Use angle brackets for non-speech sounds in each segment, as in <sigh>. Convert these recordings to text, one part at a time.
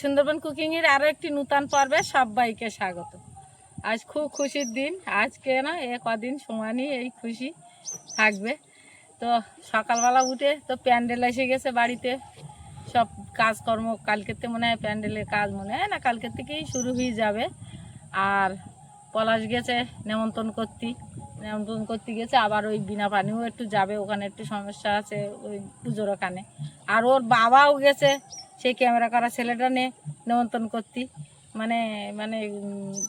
Sundarban cooking এর আরও একটি নূতন পর্বে সবাইকে স্বাগত। আজ খুব খুশির দিন। আজকে না এ কদিন সময় নিয়ে এই খুশি থাকবে। তো সকালবেলা উঠে তো প্যান্ডেল এসে গেছে বাড়িতে। সব কাজকর্ম কালকের থেকে মনে হয় প্যান্ডেলের কাজ মনে হয় না, কালকের থেকেই শুরু হয়ে যাবে। আর পলাশ গেছে, নেমন্তন্ন করতে। নেমন্তন্ন করতে গেছে, আবার ওই বিনা পানিও একটু যাবে, ওখানে একটু সমস্যা আছে ওই পুজোর ওখানে। আর ওর বাবাও গেছে। সেই ক্যামেরা করা ছেলেটা নিয়ে নেমন্তন্ন করতি। মানে মানে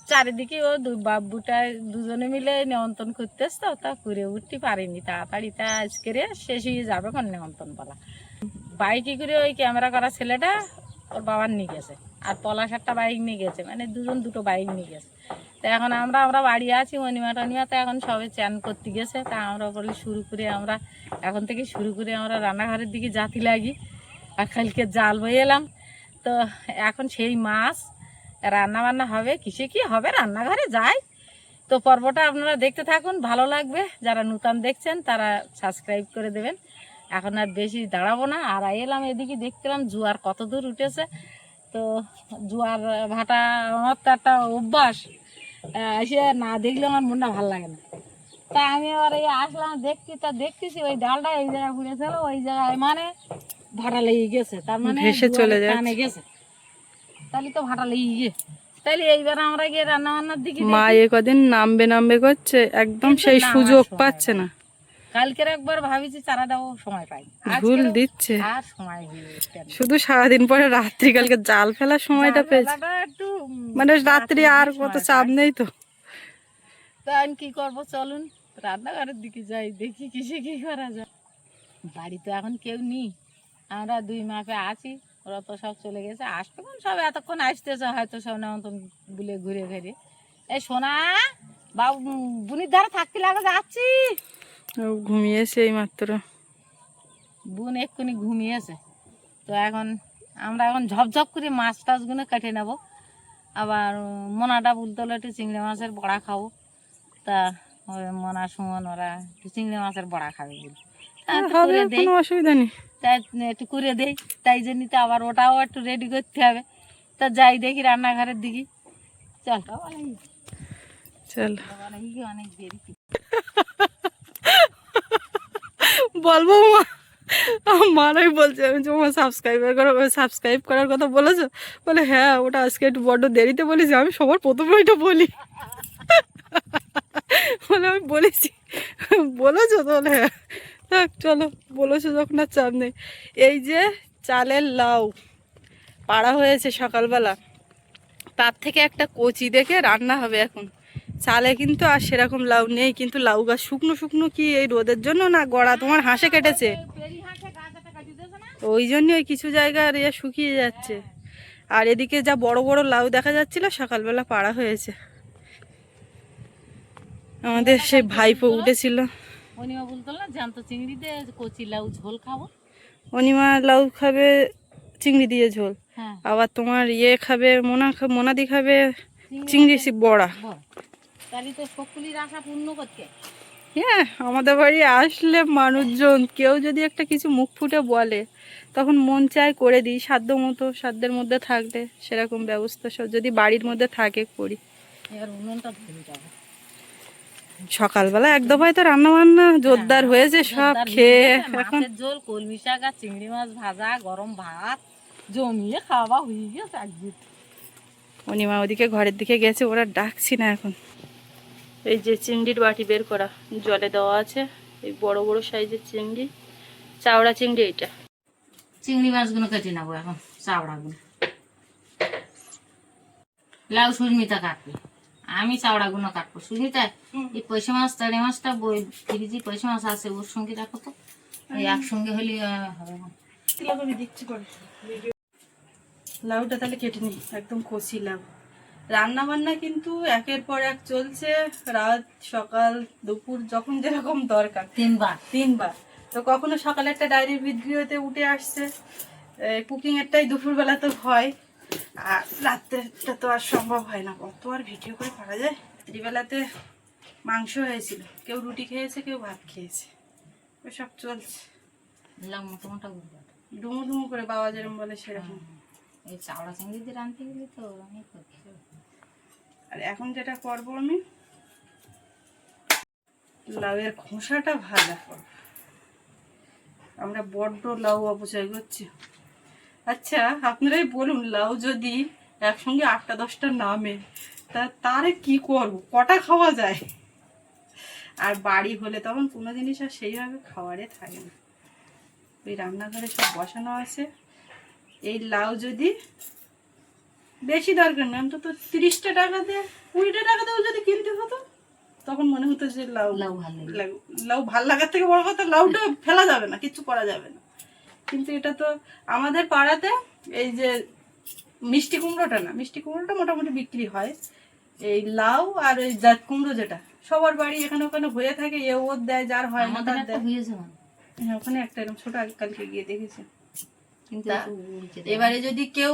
চারিদিকে ও দুই বাবুটা দুজনে মিলে নেমন্তন্ন করতে তো, তা করে উঠতে পারিনি। তাড়াতাড়ি তা আজকে রে শেষ হয়ে যাবে কোন নেমন্তন্ন পালা বাইকে করে ওই ক্যামেরা করা ছেলেটা ওর বাবার নিয়ে গেছে। আর পলাশ একটা বাইক নিয়ে গেছে। মানে দুজন দুটো বাইক নিয়ে গেছে। তা এখন আমরা আমরা বাড়ি আছি অনিমা টনিমা, তো এখন সবে চ্যান করতে গেছে। তা আমরা বলি শুরু করে আমরা, এখন থেকে শুরু করে আমরা রান্নাঘরের দিকে জাতি লাগি। আর কালকে জাল বয়ে এলাম। তো এখন সেই মাছ রান্না বান্না হবে, কিসে কি হবে, রান্নাঘরে যাই। তো পর্বটা আপনারা দেখতে থাকুন, ভালো লাগবে। যারা নূতন দেখছেন, তারা সাবস্ক্রাইব করে দেবেন। এখন আর বেশি দাঁড়াবো না। আর এলাম এদিকে দেখছিলাম জুয়ার কত দূর উঠেছে। তো জুয়ার ভাটা আমার তো একটা অভ্যাস। এসে না দেখলে আমার মনটা ভালো লাগে না। তা আমি আবার এই আসলাম দেখছি তা দেখতেছি, ওই ডালটা এই জায়গায় ঘুরেছিল ওই জায়গায় মানে ভাটা লেগে গেছে তার মানে ভেসে চলে। টানে গেছে। তাহলে তো ভাটা লেগে গিয়ে। তাহলে এইবার আমরা গিয়ে রান্না বান্নার দিকে মা এ কদিন নামবে নামবে করছে একদম সেই সুযোগ পাচ্ছে না। কালকের একবার ভাবিছি চারাটাও সময় পাই। ভুল দিচ্ছে। আর সময়। শুধু সারাদিন পরে রাত্রি কালকে জাল ফেলার সময়টা পেয়েছে। মানে রাত্রি আর কত চাপ নেই তো। তা আমি কি করব চলুন। রান্নাঘরের দিকে যাই দেখি কিসে কি করা যায়। বাড়িতে এখন কেউ নেই। আমরা দুই মাপে আছি ওরা তো সব চলে গেছে। আসবে কোন সব এতক্ষণ আসতেছে হয়তো সব নেমন্তন বলে ঘুরে ঘুরে এই সোনা বাবু বুনির ধারে থাকতে লাগে যাচ্ছি। ও ঘুমিয়েছে এই মাত্র বোন এক্ষুনি ঘুমিয়েছে। তো এখন আমরা এখন ঝপঝপ করে মাছ টাছগুলো কেটে নেব। আবার মোনাটা বলতে হলো একটু চিংড়ি মাছের বড়া খাব। তা ওই মোনা সুমন ওরা একটু চিংড়ি মাছের বড়া খাবে বলে। করে দেই। কোনো অসুবিধা নেই। তাই একটু করে দেই। তাই জন্য তো আবার ওটাও একটু রেডি করতে হবে। তা যাই দেখি রান্নাঘরের দিকে। চল। চল। অনেক দেরি বলব মা মারাই বলছে আমি তোমার সাবস্ক্রাইবার করো সাবস্ক্রাইব করার কথা বলেছ? বলে হ্যাঁ ওটা আজকে একটু বড্ড দেরিতে বলেছি আমি সবার প্রথমে ওইটা বলি। <laughs> বলে আমি বলেছি বলেছ তো? বলে হ্যাঁ। চলো, বলেছ যখন আর চাপ নেই। এই যে চালের লাউ পাড়া হয়েছে সকালবেলা, তার থেকে একটা কচি দেখে রান্না হবে এখন। চালে কিন্তু আর সেরকম লাউ নেই, কিন্তু লাউ গাছ শুকনো শুকনো কি এই রোদের জন্য না গড়া? তোমার হাঁসে কেটেছে? ওই জন্যই ওই কিছু জায়গার ইয়ে শুকিয়ে যাচ্ছে। আর এদিকে যা বড় বড় লাউ দেখা যাচ্ছিল, সকালবেলা পাড়া হয়েছে। আমাদের সেই ভাইপো উঠেছিল। অনিমা বলতো না জ্যান্ত চিংড়ি দিয়ে কচি লাউ ঝোল খাব। অনিমা লাউ খাবে চিংড়ি দিয়ে ঝোল। হ্যাঁ। আবার তোমার ইয়ে খাবে মোনা মোনাদি খাবে চিংড়ি বড়া। তাহলে তো সকলির আশা পূর্ণ করতে হ্যাঁ আমাদের বাড়ি আসলে মানুষজন কেউ যদি একটা কিছু মুখ ফুটে বলে তখন মন চায় করে দিই সাধ্য মতো সাধ্যের মধ্যে থাকলে সেরকম ব্যবস্থা সব যদি বাড়ির মধ্যে থাকে করি। এবার উনুনটা ধরে যাবে। সকালবেলা এক দফায় তো রান্না বান্না জোরদার হয়েছে সব খেয়ে এখন মাছের ঝোল কলমি শাক আর চিংড়ি মাছ ভাজা গরম ভাত জমিয়ে খাওয়া হয়ে গেছে একদিন। অনিমা ওদিকে ঘরের দিকে গেছে ওরা ডাকছি না এখন। এই যে চিংড়ির বাটি বের করা জলে দেওয়া আছে এই বড় বড় সাইজের চিংড়ি চাওড়া চিংড়ি এইটা। চিংড়ি মাছগুলো কেটে নেব এখন চাওড়া চাওড়াগুলো। লাউ সুস্মিতা কাটবে। আমি চাওড়াগুলো কাটবো সুস্মিতা এই পয়সা মাছ তাড়ে মাছটা বই ফ্রিজে পয়সা মাছ আছে ওর সঙ্গে রাখো তো। এই একসঙ্গে হলে হবে না। দিচ্ছি পরে। লাউটা তাহলে কেটে নিই একদম কষি লাউ। রান্না বান্না কিন্তু একের পর এক চলছে রাত সকাল দুপুর যখন যেরকম দরকার। তিনবার। তিনবার। তো কখনো সকালে একটা ডায়েরি ভিডিওতে উঠে আসছে কুকিং এরটাই দুপুরবেলা তো হয়। আর রাত্রেটা তো আর সম্ভব হয় না। কত আর ভিডিও করে পারা যায়। রাত্রিবেলাতে মাংস হয়েছিল। কেউ রুটি খেয়েছে কেউ ভাত খেয়েছে। সব চলছে। ডুমো ডুমো করে বাবা যেরকম বলে সেরকম। এই চাওড়া চিংড়ি দিয়ে রাঁধতে গেলে তো অনেক আর এখন যেটা করব আমি লাউয়ের খোসাটা ভাজা করব। আমরা বড্ড লাউ অপচয় করছি। আচ্ছা আপনারাই বলুন লাউ যদি একসঙ্গে আটটা দশটা নামে তা তারে কি করব? কটা খাওয়া যায়? আর বাড়ি হলে তখন কোনো জিনিস আর সেইভাবে খাওয়ারে থাকে না। ওই রান্নাঘরে সব বসানো আছে। এই লাউ যদি বেশি দরকার নেই অন্তত তিরিশটা টাকাতে কুড়িটা টাকা টাকাতেও যদি কিনতে হতো তখন মনে হতো যে লাউ লাউ ভালো লাগে। লাউ লাউ ভালো লাগার থেকে বড় কথা লাউটা ফেলা যাবে না কিচ্ছু করা যাবে না। কিন্তু এটা তো আমাদের পাড়াতে এই যে মিষ্টি কুমড়োটা না মিষ্টি কুমড়োটা মোটামুটি বিক্রি হয়। এই লাউ আর ওই জাত কুমড়ো যেটা সবার বাড়ি এখানে ওখানে হয়ে থাকে এ ওর দেয় যার হয় না তার দেয়। হ্যাঁ। ওখানে একটা এরকম ছোট কালকে গিয়ে দেখেছি। কিন্তু। এবারে যদি কেউ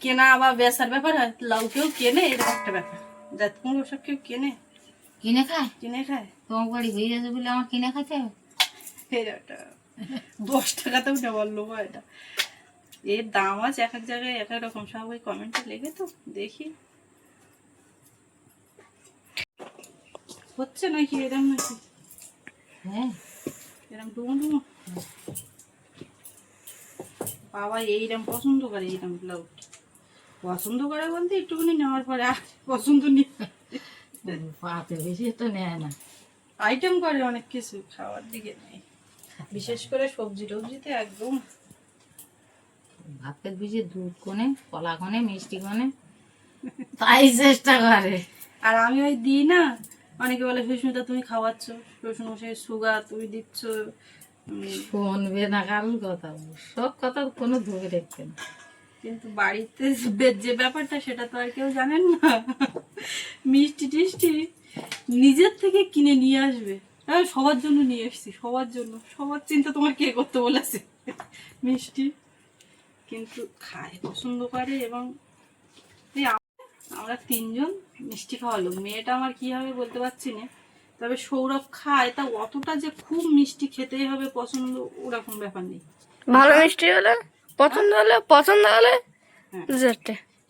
কেনা বা বেচার ব্যাপার হয় লাউ কেউ কেনে এরকম একটা ব্যাপার। জাত কুমড়ো সব কেউ কেনে। কিনে খায়? কিনে খায়। তোমার বাড়ি হয়ে গেছে বলে আমার কিনে খাইতে হবে? <laughs> দশ টাকাতেও নেওয়ার লোক এটা এর দাম আছে এক এক জায়গায় এক এক রকম। সব ওই কমেন্টে লেগে তো দেখি। হচ্ছে নাকি এরম নাকি? হ্যাঁ। এরম ডুমো ডুমো? বাবা এইরকম পছন্দ করে এইরকম ব্লাউজ পছন্দ করে বলতে একটুখানি নেওয়ার পরে আর পছন্দ নেই। পাতে বেশি তো নেয় না। আইটেম করে অনেক কিছু খাওয়ার দিকে নেই। বিশেষ করে সবজি টবজিতে একদম ভাত পেট ভিজে দুধ কোনে কলা কোনে মিষ্টি কোনে তাই চেষ্টা করে। আর আমি ওই দিই না অনেকে বলে সুস্মিতা তুমি খাওয়াচ্ছ? শ্বশুর মশাই সুগার তুমি দিচ্ছ? শুনবে না কারোর কথা সব কথা কোনো ধরে দেখবে না। কিন্তু বাড়িতে যে- যে ব্যাপারটা সেটা তো আর কেউ জানেন না। মিষ্টি টিষ্টি নিজের থেকে কিনে নিয়ে আসবে। আমি সবার জন্য নিয়ে এসেছি সবার জন্য। সবার চিন্তা তোমার কে করতে বলেছে? মিষ্টি। কিন্তু খায় পছন্দ করে এবং আমরা তিনজন মিষ্টি খাওয়ালো মেয়েটা আমার কি হবে বলতে পারছি না। তবে সৌরভ খায় তা অতটা যে খুব মিষ্টি খেতেই হবে পছন্দ ওরকম ব্যাপার নেই। ভালো মিষ্টি হলে? পছন্দ হলে? পছন্দ হলে? হ্যাঁ।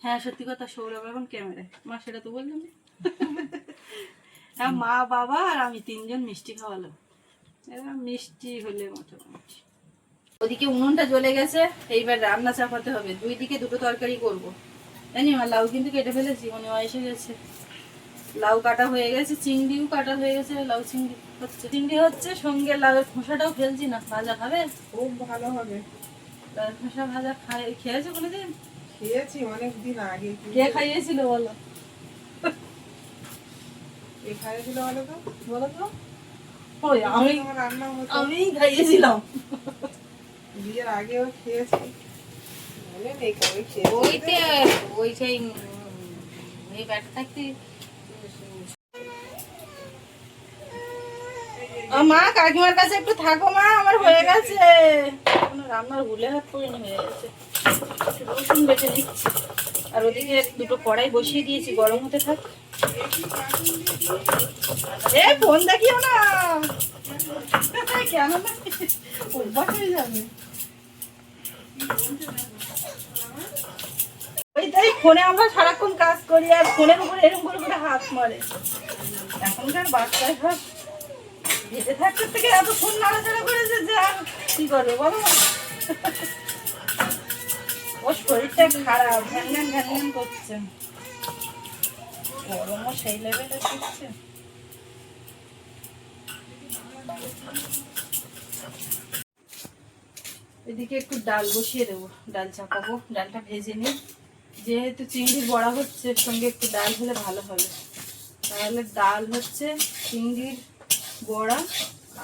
হ্যাঁ সত্যি কথা সৌরভ এখন ক্যামেরায়। মা সেটা তো বললাম। হ্যাঁ মা বাবা আর আমি তিনজন মিষ্টি খাওয়ালো মিষ্টি হলে মোটামুটি। ওদিকে উনুনটা জ্বলে গেছে এইবার রান্না চাপাতে হবে। দুই দিকে দুটো তরকারি করব। জানি মা লাউ কিন্তু কেটে ফেলেছি মনিমা এসে গেছে। লাউ কাটা হয়ে গেছে চিংড়িও কাটা হয়ে গেছে লাউ চিংড়ি হচ্ছে। চিংড়ি হচ্ছে সঙ্গে লাউয়ের খোসাটাও ফেলছি না। ভাজা খাবে খুব ভালো হবে। লাউয়ের খোসা ভাজা খাই খেয়েছো কোনোদিন? খেয়েছি অনেকদিন আগে। কে খাইয়েছিল বলো? খাইয়েছিল বলো তো বলো তো। ওই আমি রান্না হতো আমি খাইয়েছিলাম। বিয়ের আগেও খেয়েছি। মনে নেই কবে খেয়েছি ওইতে ওই সেই উম, ব্যাটা থাকতে। মা কাকিমার কাছে একটু থাকো মা আমার হয়ে গেছে। রান্নার ভুলে হাত পড়িনি হয়ে গেছে। একটু রসুন বেটে নিচ্ছি। আর ওদিকে দুটো কড়াই বসিয়ে দিয়েছি গরম হতে থাক। এ, ফোন দেখিও না। কেন ফোনে আমরা সারাক্ষণ কাজ করি আর ফোনের উপরে এরকম করে করে হাত মারে। এখনকার বাচ্চা সব ভেজে থাকতে থেকে এত ফোন নাড়াচাড়া করেছে যে আর কি করবে বলো? ওর শরীরটা খারাপ, ঘ্যান ঘ্যান ঘ্যান ঘ্যান করছে। গরমও সেই লেভেলে দিচ্ছে এদিকে একটু ডাল বসিয়ে দেবো ডাল চাপাবো ডালটা ভেজে নিই। যেহেতু চিংড়ি বড়া হচ্ছে এর সঙ্গে একটু ডাল হলে ভালো হবে। তাহলে ডাল হচ্ছে চিংড়ির বড়া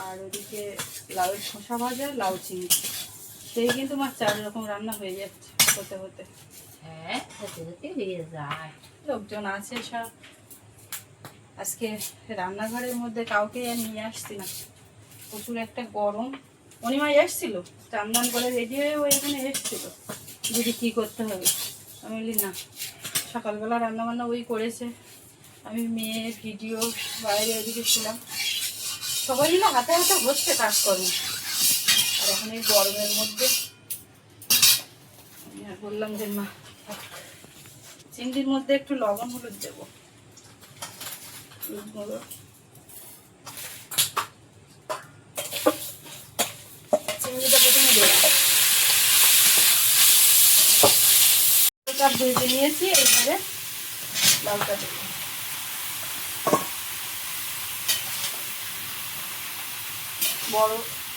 আর ওদিকে লাউয়ের খোসা ভাজা লাউ চিংড়ি। সেই কিন্তু আমার চার রকম রান্না হয়ে যাচ্ছে হতে হতে। হ্যাঁ হতে হতে হয়ে যায়। লোকজন আছে সব আজকে রান্নাঘরের মধ্যে কাউকে আর নিয়ে আসছি না। প্রচুর একটা গরম। অনিমা এসছিল? চান দান করে রেডি হয়ে ও এখানে এসছিল। দিদি কী করতে হবে। আমি বলি, না, সকালবেলা রান্না বান্না ওই করেছে। আমি মেয়ে, ভিডিও, বাইরে ওদিকে ছিলাম। সবাই মিলে হাতে হাতে হচ্ছে কাজকর্ম। আর এখন এই গরমের মধ্যে আমি হ্যাঁ বললাম যে, মা। চিংড়ির মধ্যে একটু লবণ, হলুদ দেবো। চিংড়িটা দেবো। বড়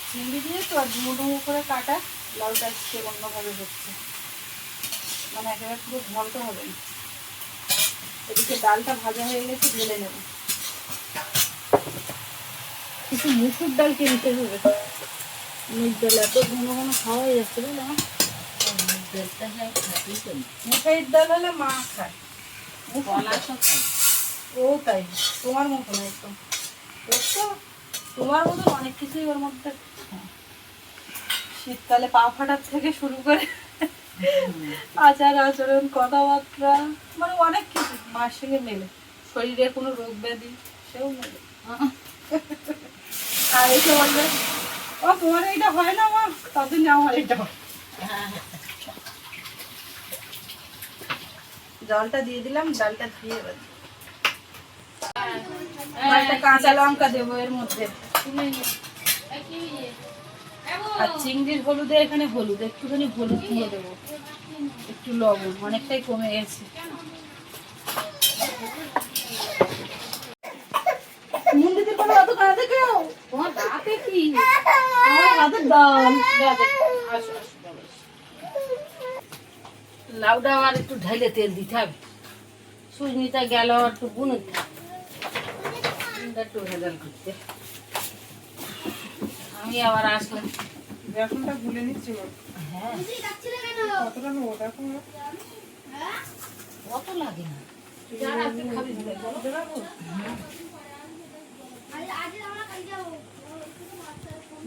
চিংড়ি দিয়ে তো আর ডুমো ডুমো করে কাটা, লাউটা সে অন্যভাবে হচ্ছে। মানে একেবারে পুরো ঘন্ট হবে না। এদিকে ডালটা ভাজা হয়ে গেছে ঢেলে নেব। কিছু মুসুর ডাল কিনতে হবে? মুগ ডাল এত ঘন ঘন খাওয়া হয়ে যাচ্ছে আমার মুখাইয়ের ডাল হলে মা খায়। ও তাই তোমার মতো না একদম। তোমার মতন অনেক কিছুই ওর মধ্যে। শীতকালে পা ফাটার থেকে শুরু করে আচার আচরণ কথাবার্তা মানে অনেক কিছু। মার সঙ্গে মেলে। শরীরে কোনো রোগ ব্যাধি সেও মেলে। আর এসে বলবে ও তোমার এইটা হয় না মা? ততদিন আমার এটা হয় জলটা দিয়ে দিলাম ডালটা ধুয়ে এবার কাঁচা লঙ্কা দেবো এর মধ্যে। আর চিংড়ির হলুদে এখানে হলুদ, একটুখানি হলুদ দিয়ে দেবো। একটু লবণ, অনেকটাই কমে গেছে। লাউটা আবার একটু ঢেলে তেল দিতে হবে। সুজনিটা গেল একটু হবে। একটু ভেজাল করতে। আমি আবার আসলাম। বেসনটা গুলে নিচ্ছি হ্যাঁ। কতটা নেব দেখো। কত লাগে না।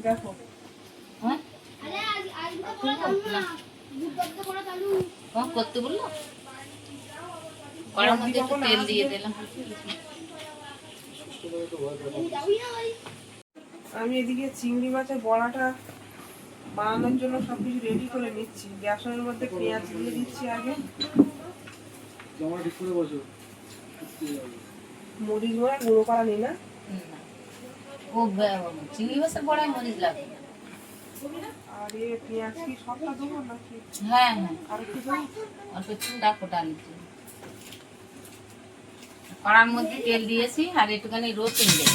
দেখো। হ্যাঁ? করতে বলল? কড়ার মধ্যে একটু তেল দিয়ে দিলাম। আমি এদিকে চিংড়ি মাছের বড়াটা বানানোর জন্য সবকিছু রেডি করে নিচ্ছি। বেসনের মধ্যে পেঁয়াজ দিয়ে দিচ্ছি আগে। মরিচ গুঁড়া গুঁড়ো করা নি? না চিংড়ি মাছের বড়ায় মরিচ লাগে। না। পেঁয়াজ কি সবটা দেবো নাকি? হ্যাঁ হ্যাঁ। আর অল্প একটু ডাকো কড়ার মধ্যে তেল দিয়েছি আর একটুখানি রসুন দেব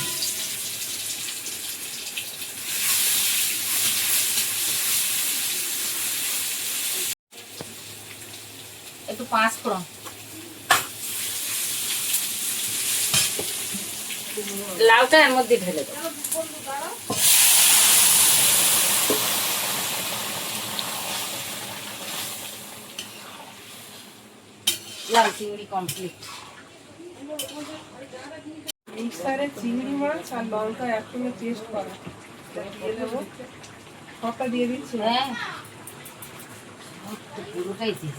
একটু পাঁচ ফোড়ন লাউটা এর মধ্যে ঢেলে দেবো লাউ চিংড়ি কমপ্লিট মিক্সারে চিংড়ি মাছ আর লঙ্কা একসঙ্গে পেস্ট করা। দিয়ে দেবো সবটা দিয়ে দিচ্ছি। হ্যাঁ পুরোটাই দিয়ে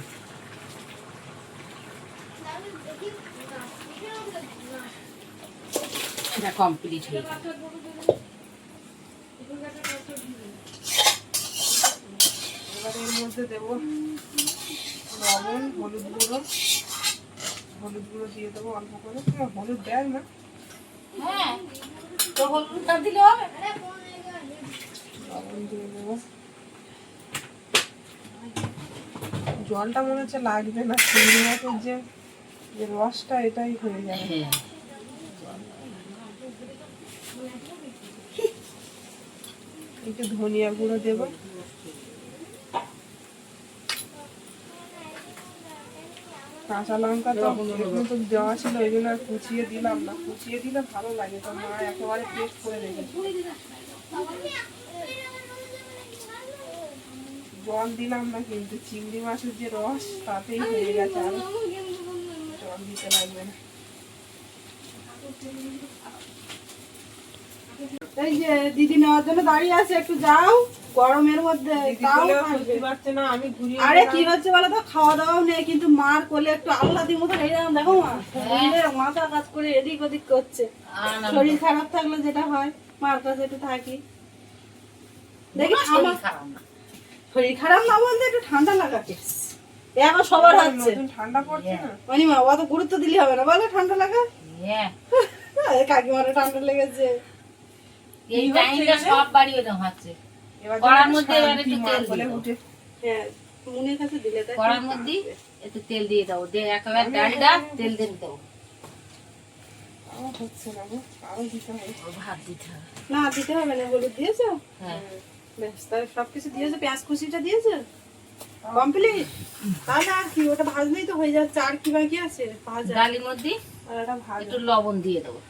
এটা কমপ্লিট হয়ে গেল এবার এর মধ্যে দেবো লবণ হলুদ গুঁড়ো। হলুদ গুঁড়ো দিয়ে দেবো অল্প করে। হলুদ দেয় না। হ্যাঁ তো হলুদটা দিলে হবে। লবণ দিয়ে দেবো। জলটা মনে হচ্ছে লাগবে না। চিংড়ি মাছের যে যে রসটা এটাই হয়ে যাবে। একটু ধনিয়া গুঁড়ো দেবো। কাঁচা লঙ্কা তো এখানে তো দেওয়া ছিল ওই জন্য আর কুচিয়ে দিলাম না। কুচিয়ে দিলে ভালো লাগে, তো মা একেবারে পেস্ট করে রেখেছে। জল দিলাম না কিন্তু, চিংড়ি মাছের যে রস তাতেই হয়ে গেছে আর জল দিতে লাগবে না। এই যে দিদি নেওয়ার জন্য দাঁড়িয়ে আছে একটু যাও গরমের মধ্যে তাও আরে কি হচ্ছে বলো তো খাওয়া দাওয়াও নেই কিন্তু মার কোলে একটু মতো হয়ে দেখো মা মাথা কাজ করে এদিক ওদিক করছে। শরীর খারাপ থাকলে যেটা হয় মার কাছে একটু থাকি। দেখি শরীর আমার খারাপ না। শরীর খারাপ না বলতে একটু ঠান্ডা সবার হচ্ছে। ঠান্ডা পড়ছে না? অনিমা অত গুরুত্ব দিলে হবে না বলো ঠান্ডা লাগা। হ্যাঁ। কাকিমারা ঠান্ডা লেগেছে। এই টাইমটা সব বাড়ি ওরকম হচ্ছে কড়ার মধ্যে এবার একটু তেল বলে হ্যাঁ মুনির কাছে দিলে কড়ার মধ্যে একটু তেল দিয়ে দাও। দিয়ে একেবারে ডালটা তেল দিয়ে দাও। না দিতে হবে। ও ভাত দিতে হবে। না দিতে হবে না হলুদ দিয়েছ? হ্যাঁ। তাহলে সবকিছু দিয়েছ পেঁয়াজ কুচিটা দিয়েছ? কমপ্লিট? তাহলে আর কি ওটা ভাজলেই তো হয়ে যাচ্ছে। আর কি বাকি আছে? ভাজা। ডালের মধ্যে আর এটা ভাজা। একটু লবণ দিয়ে দেবো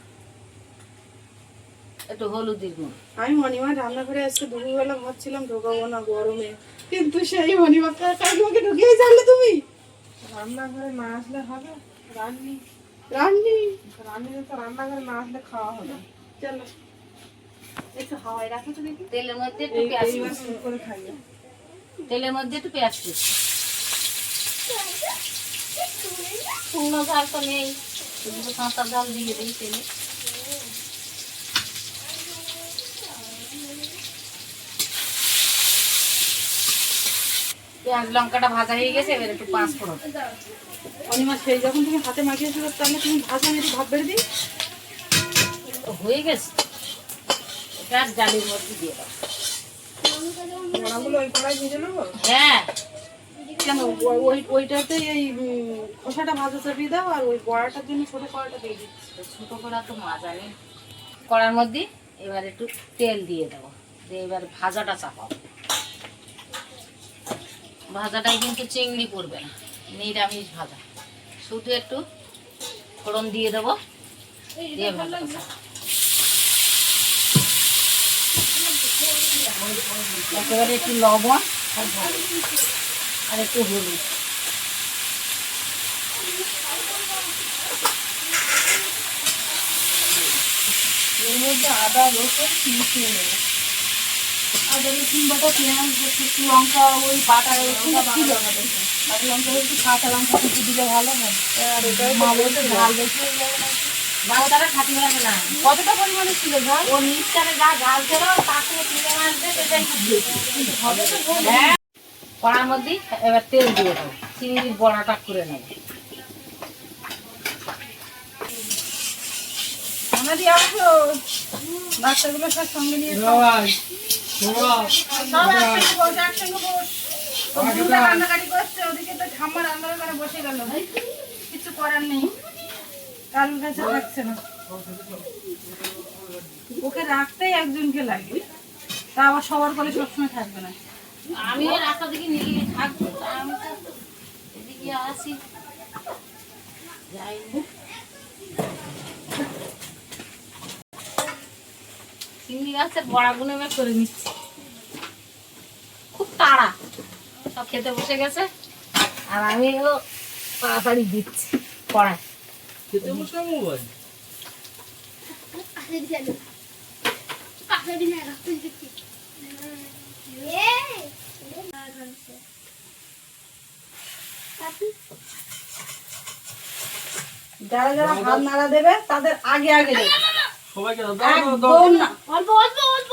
একটু হলুদের গুঁড়ো। আমি মণিমা রান্নাঘরে আজকে দুপুরবেলা ভাবছিলাম ঢোকাবো না গরমে। কিন্তু সেই মণিমা কাকিমাকে ঢুকিয়ে জানলে তুমি? রান্নাঘরে না আসলে হবে? রান্নি। রান্নি? রান্নিতে তো রান্নাঘরে না আসলে খাওয়া হবে চলো। একটু হাওয়ায় রাখো তো দেখি। তেলের মধ্যে একটু পেঁয়াজ করে খাইয়ে। তেলের মধ্যে একটু পেঁয়াজ কুচি শুকনো ঝাল তো নেই। শুধু কাঁচা ঝাল দিয়ে দিই তেলে। পেঁয়াজ লঙ্কাটা ভাজা হয়ে গেছে এবার একটু পাঁচ ফোড়ন। অনিমা সেই যখন তুমি হাতে মাখিয়েছিল তাহলে তুমি ভাজা একটু ভাব বেড়ে দিই? হয়ে গেছে। এটা ডালের মধ্যে দিয়ে দাও। হ্যাঁ। কেন ওই- ওই ওইটাতে এই খোসাটা ভাজা চাপিয়ে দাও আর ওই বড়াটার জন্য ছোট কড়াটা দিয়ে দিই ছোট কড়া তো মাজা নেই। কড়ার মধ্যে এবার একটু তেল দিয়ে দেবো। দিয়ে এবার ভাজাটা চাপাও ভাজাটাই কিন্তু চিংড়ি পড়বে না নিরামিষ ভাজা। শুধু একটু ফোড়ন দিয়ে দেবো দিয়ে একেবারে একটু লবণ আর একটু হলুদ। এর মধ্যে আদা রসুন মিশিয়ে নেব। আদা রসুন বাটা পেঁয়াজ একটু লঙ্কা ওই বাটা রসুন ছিল। বাটা লঙ্কা একটু কাঁচা লঙ্কা কুচি দিলে ভালো হয়। আর মা বলতে ঝাল বেশি হয়ে যাবে না বাচ্চারা খাতে লাগে না। কতটা পরিমাণে ছিল ঝাল? ও নিচটারে যা ঝাল ছিল তার তুলে মারবে সেটাই খুব বেশি হবে তো হ্যাঁ। কড়ার মধ্যে এবার তেল দিয়ে দাও চিংড়ির বড়াটা করে নেবে। বাচ্চাগুলো সব সঙ্গে নিয়ে করছে, ওদিকে তো ঠাম্মা রান্না করে বসে গেল। কিছু করার নেই। কাছে থাকছে না। ওকে রাখতেই একজনকে লাগে। তা আবার সবার করে সবসময় থাকবে না। আমি রাস্তা দিকে নিয়ে থাকব তা আমি তো এদিকে আসি। যাই না। চিংড়ি গাছের বড়াগুলো এবার করে নিচ্ছি। খুব তাড়া। সব খেতে বসে গেছে। আর আমিও তাড়াতাড়ি দিচ্ছি কড়াই। যারা যারা হাত নাড়া দেবে তাদের আগে আগে দেবে। সবাইকে দাও না। অল্প অল্প অল্প।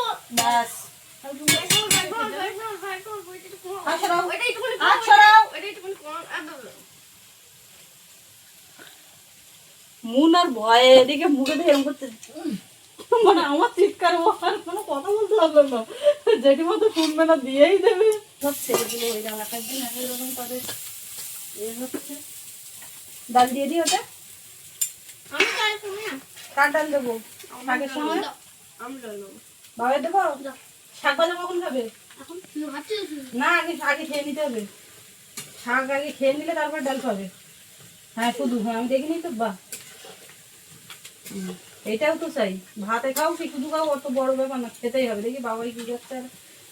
মুন আর ভয়ে এদিকে মুখে দিয়ে করতে মানে আমার চিৎকার আর কোনো কথা বলতে পারল না। যেটি মতো শুনবে না দিয়েই দেবে। সব ছেড়ে দিলে ওই এলাকার দিন আগে এরকম তাদের এ হচ্ছে। ডাল দিয়ে দিই ওটা। আমি ডাল দেবো? শাকের সময়? আমি ডাল নেব ভাবে দেবো? শাক ভাজা কখন খাবে? এখন তুমি ভাবছ? না আগে আগে খেয়ে নিতে হবে। শাক আগে খেয়ে নিলে তারপর ডাল খাবে। হ্যাঁ শুধু হ্যাঁ আমি দেখিনি তো বাহ। এটাও তো চাই। ভাতে খাও কি শুধু খাও অত বড় ব্যাপার না খেতেই হবে। দেখি বাবাই কি করছে আর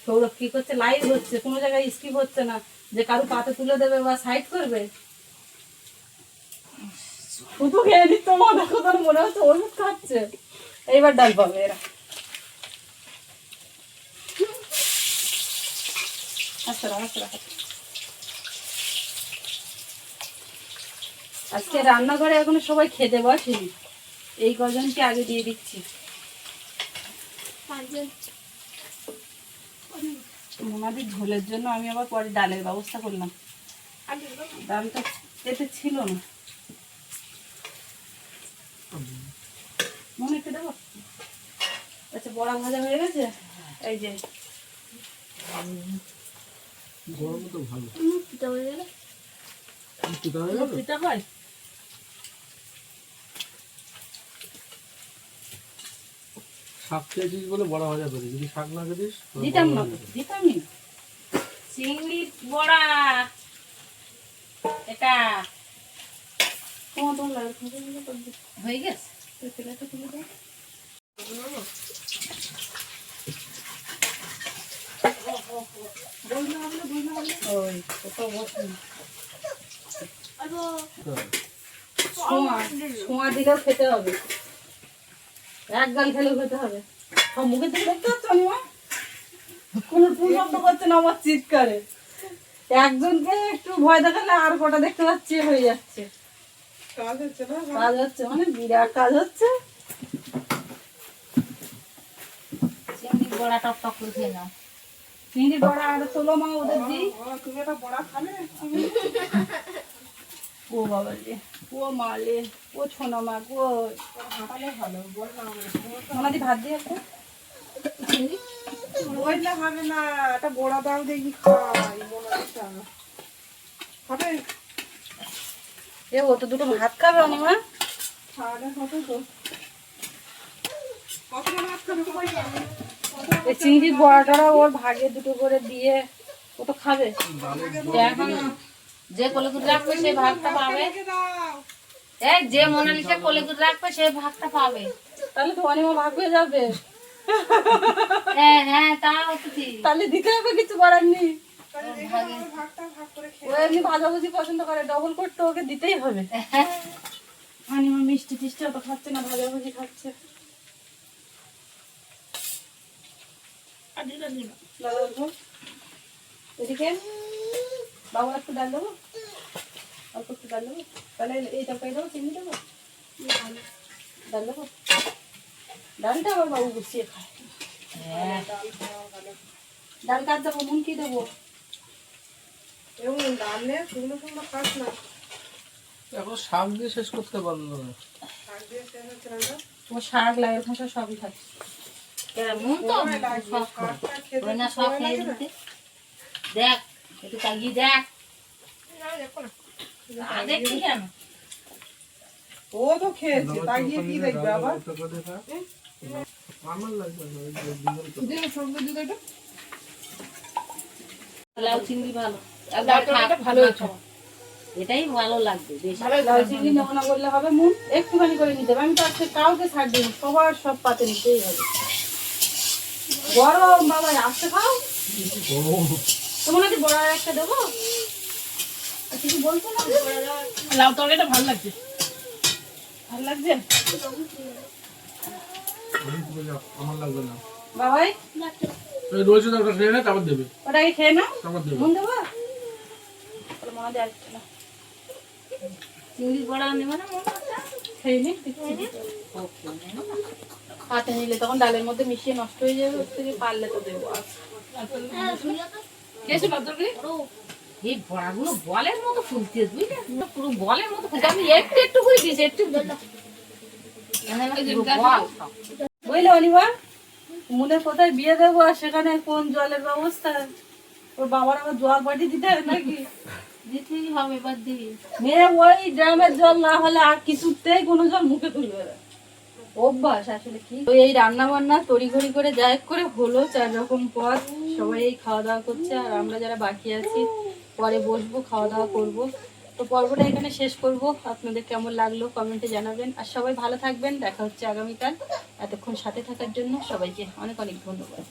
সৌরভ কি করছে। লাইভ হচ্ছে কোনো জায়গায় স্কিপ হচ্ছে না। যে কারও পাতে তুলে দেবে বা সাইড করবে। শুধু খেয়ে নিত মা দেখো তোর মনে হচ্ছে ওষুধ খাচ্ছে। এইবার ডাল পাবে এরা। আজকে রান্নাঘরে এখনও সবাই খেতে বসেনি। এই কজনকে আগে দিয়ে দিচ্ছি। ওনাদের ঝোলের জন্য আমি আবার পরে ডালের ব্যবস্থা করলাম। ডালটা এতে ছিল না মনে একটু দেবো আচ্ছা বড়া ভাজা হয়ে গেছে? এই যে। গরম তো ভালো। পিঠা হয়ে গেলে। পিঠা হয়ে গেল? পিঠা হয়। শাক খেয়েছিস বলে বড় ভাজা করি। যদি শাক না খেতিস দিতাম বড়া না তো, না। এটা। তোমার তোমার তো। হয়ে গেছে? তেলাটা তুলে দাও। ওই, কোথাও বসে। না। ছোঁয়া, ছোঁয়া দিলেও খেতে হবে। এক গাল খেলেও খেতে হবে। সব মুখের দিকে দেখতে পাচ্ছ নিমা কোনো শব্দ করছে না আমার চিৎকারে। একজনকে একটু ভয় দেখালে আর কটা দেখতে পাচ্ছি হয়ে যাচ্ছে। কাজ হচ্ছে না কাজ হচ্ছে মানে বিরাট কাজ হচ্ছে। বড়া টক টক করে খেয়ে নাও। চিংড়ি বড়া আর ষোলো মা ওদের দিই ও, তুমি একটা বড়া খাবে ও বাবা রে ও মা রে ও ছোনা মা গো। ওনাদি ভাত দিয়ে একটা বইলে হবে না একটা বড়া দাও দেখি খাই হবে? এ ও তো দুটো ভাত খাবে অনিমা। খাওয়ালে হবে তো। কতটা ভাত খাবে এই চিংড়ির বড়াটা ওর ভাগে দুটো করে দিয়ে ও তো খাবে। এখন যে কোলে করে রাখবে সে ভাগটা পাবে। এই যে মোনালিসা রাখবে সে ভাগটা পাবে। তাহলে তো অনিমা ভাগ হয়ে যাবে। হ্যাঁ হ্যাঁ তাও তো ঠিক। তাহলে দিতে হবে কিছু করার নেই। ও এমনি ভাজাভুজি পছন্দ করে ডবল করতে ওকে দিতেই হবে। অনিমা মিষ্টি টিষ্টি অত খাচ্ছে না ভাজাভুজি খাচ্ছে দাদা বলব এদিকে? একটু ডাল দেবো? অল্প একটু ডাল দেবো? তাহলে এই তরকারি দেবো চিনি দেবো? ডাল দেবো? ডালটা আবার বাবু গুছিয়ে খায়। ডাল কাট দেবো? কি দেবো। এবং ডাল নিয়ে শুকনো শুকনো খাস না। এখন শাক দিয়ে শেষ করতে পারল না। শাক দিয়ে শেষ হচ্ছে না। না ও শাক লাগে ভাষা সবই খাচ্ছে। দেখ একটু দেখ। ও তো খেয়েছে কি দেখবে আবার। লাউ চিংড়ি ভালো। ভালো এটাই ভালো লাগবে বেশি। লাল চিংড়ি নেব না বললে হবে মুন। একটুখানি করে নিতে হবে। আমি তো আজকে কাউকে ছাড় দিই সবার সব পাতে নিতেই হবে। গরম বাবা আসতে খাও। তোমার নাকি বড় একটা দেবো? কিছু বলছো না? লাউ তরকারিটা ভালো লাগছে। ভালো লাগছে? আমার লাগবে না বাবাই ওই রয়েছে ওটা খেয়ে নে তারপর দেবে। ওটাকে খেয়ে নাও। তারপর দেবে। মন দেবো। চিংড়ি বড়া নেবে না মনে খেয়ে নি হাতে নিলে তখন ডালের মধ্যে মিশিয়ে নষ্ট হয়ে যাবে ওর থেকে পারলে তো দেবো আর। খেয়েছো না তরকারি এই বড়াগুলো বলের মতো ফুলতে বুঝলে? পুরো বলের মতো ফুলতে আমি একটু করে দিয়েছি। বুঝলে কোথায় বিয়ে দেবো আর সেখানে কোন জলের ব্যবস্থা? ওর বাবার আবার জল পাঠিয়ে দিতে হবে নাকি? দিতেই হবে এবার দিই মেয়ে ওই ড্রামের জল না হলে আর কিছুতেই কোনো জল মুখে তুলবে না। অভ্যাস, আসলে কি? তো এই রান্না বান্না তড়িঘড়ি করে হোক করে হলো, চার রকম পদ। সবাই এই খাওয়া দাওয়া করছে, আর আমরা যারা বাকি আছি, পরে বসবো খাওয়া দাওয়া করব। তো পর্বটা এখানে শেষ করব। আপনাদের কেমন লাগল কমেন্টে জানাবেন। আর সবাই ভালো থাকবেন, দেখা হচ্ছে আগামীকাল। এতক্ষণ সাথে থাকার জন্য সবাইকে অনেক অনেক ধন্যবাদ।